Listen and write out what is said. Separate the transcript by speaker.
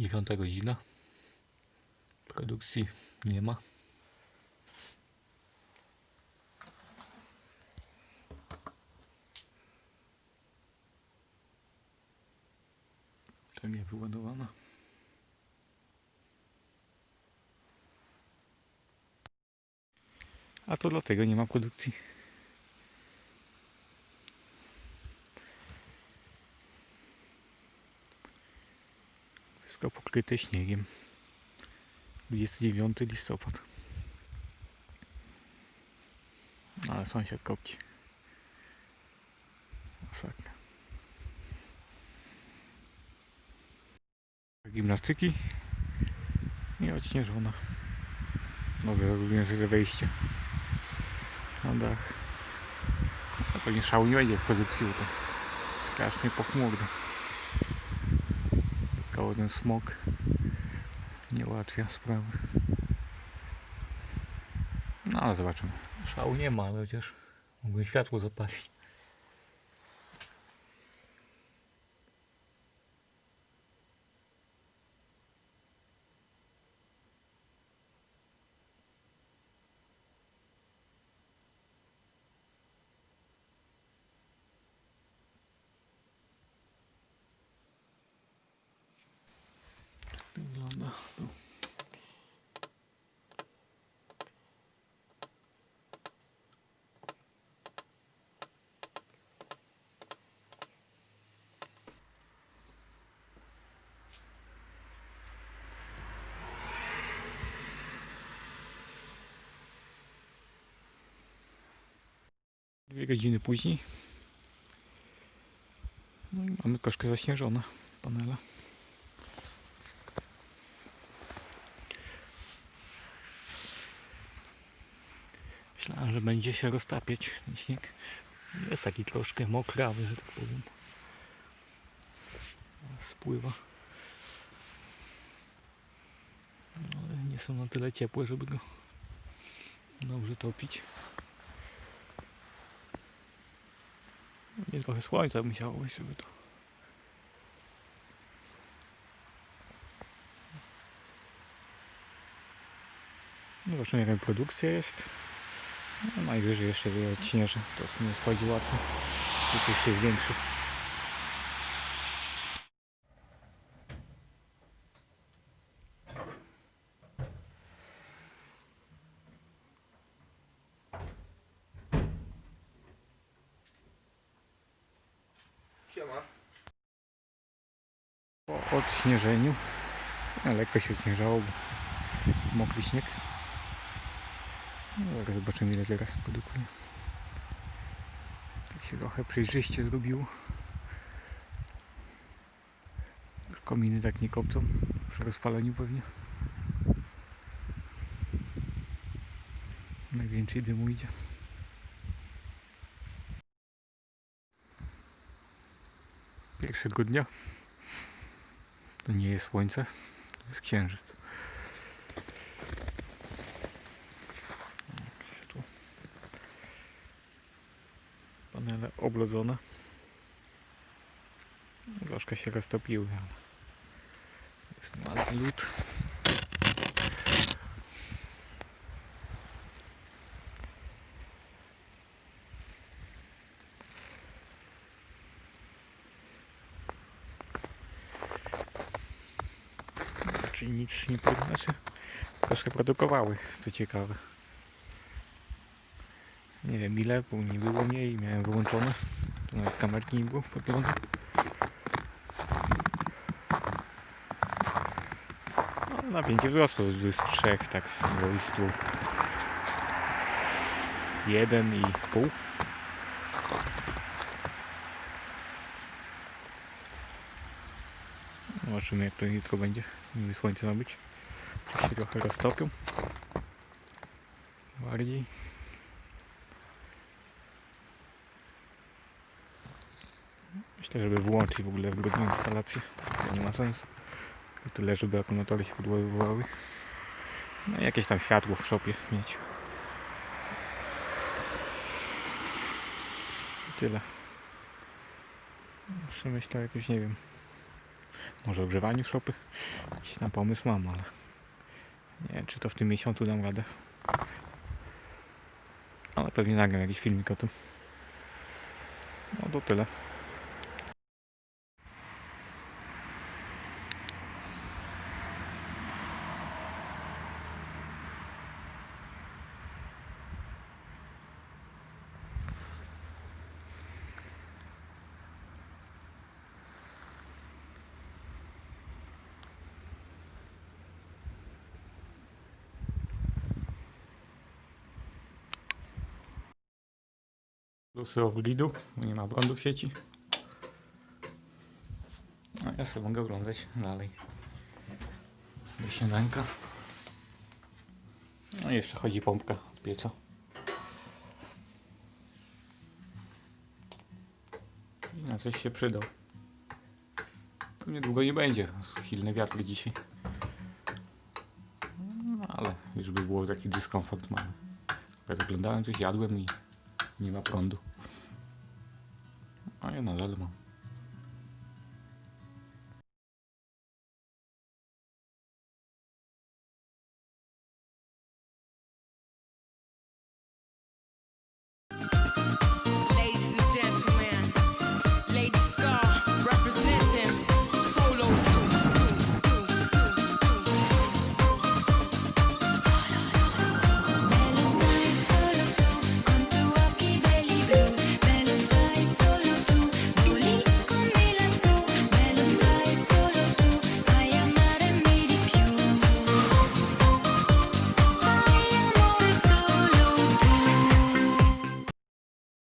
Speaker 1: Dziewiąta godzina. Produkcji nie ma. Tak nie wyładowana. A to dlatego nie ma produkcji. Wszystko pokryte śniegiem. 29 listopad. Ale sąsiad kopci. Masakra. Gimnastyki i odśnieżona. Nowe zrobiłem sobie wejście na dach. A pewnie szału nie będzie w produkcji, bo to strasznie pochmurno. Koło ten smog nie ułatwia sprawy. No ale zobaczymy. Szału nie ma, ale chociaż mógłbym światło zapalić. Tu. Dwie godziny później. No i mamy troszkę zaśnieżone panele. Że będzie się roztapiać ten śnieg. Jest taki troszkę mokrawy, że tak powiem. Spływa. No, ale nie są na tyle ciepłe, żeby go dobrze topić. Nie trochę słońca musiało być, żeby to. Zobaczymy jaka produkcja jest. No, najwyżej jeszcze odśnieży. To nie schodzi łatwo. Tu coś się zwiększy. Po odśnieżeniu. Lekko się odśnieżało, bo mokry śnieg. Zobaczymy ile teraz produkuje. Tak się trochę przejrzyście zrobiło. Kominy tak nie kopcą przy rozpaleniu pewnie. Najwięcej dymu idzie. Pierwszego dnia. To nie jest słońce, to jest księżyc. Panele oblodzone. Troszkę się roztopiły, ale jest mały lód. Czyli nic nie pro- znaczy, troszkę produkowały, co ciekawe. Nie wiem ile, bo nie było mnie i miałem wyłączone. To nawet kamerki nie było podglądu. No, napięcie wzrosło z 23, tak z 20. 1,5. Zobaczymy jak to jutro będzie. Niby słońce ma być. Tak się trochę roztopią. Bardziej. Myślę, żeby wyłączyć w ogóle w grudniu instalację. To nie ma sensu. To tyle, żeby akumulatory się podładowywały. No i jakieś tam światło w szopie mieć. I tyle. Jeszcze myślę, jakoś nie wiem. Może ogrzewaniu szopy. Jakiś tam pomysł mam, ale nie wiem, czy to w tym miesiącu dam radę. Ale pewnie nagram jakiś filmik o tym. No to tyle. Plusy o Lidu, nie ma prądu w sieci. No ja sobie mogę oglądać dalej. Do. No i jeszcze chodzi pompka od pieca. I na coś się przydał. Niedługo nie będzie. Silny wiatr dzisiaj. No, ale już by było taki dyskomfort mały. Jak oglądałem coś, jadłem i nie ma prądu. A ja nadal mam.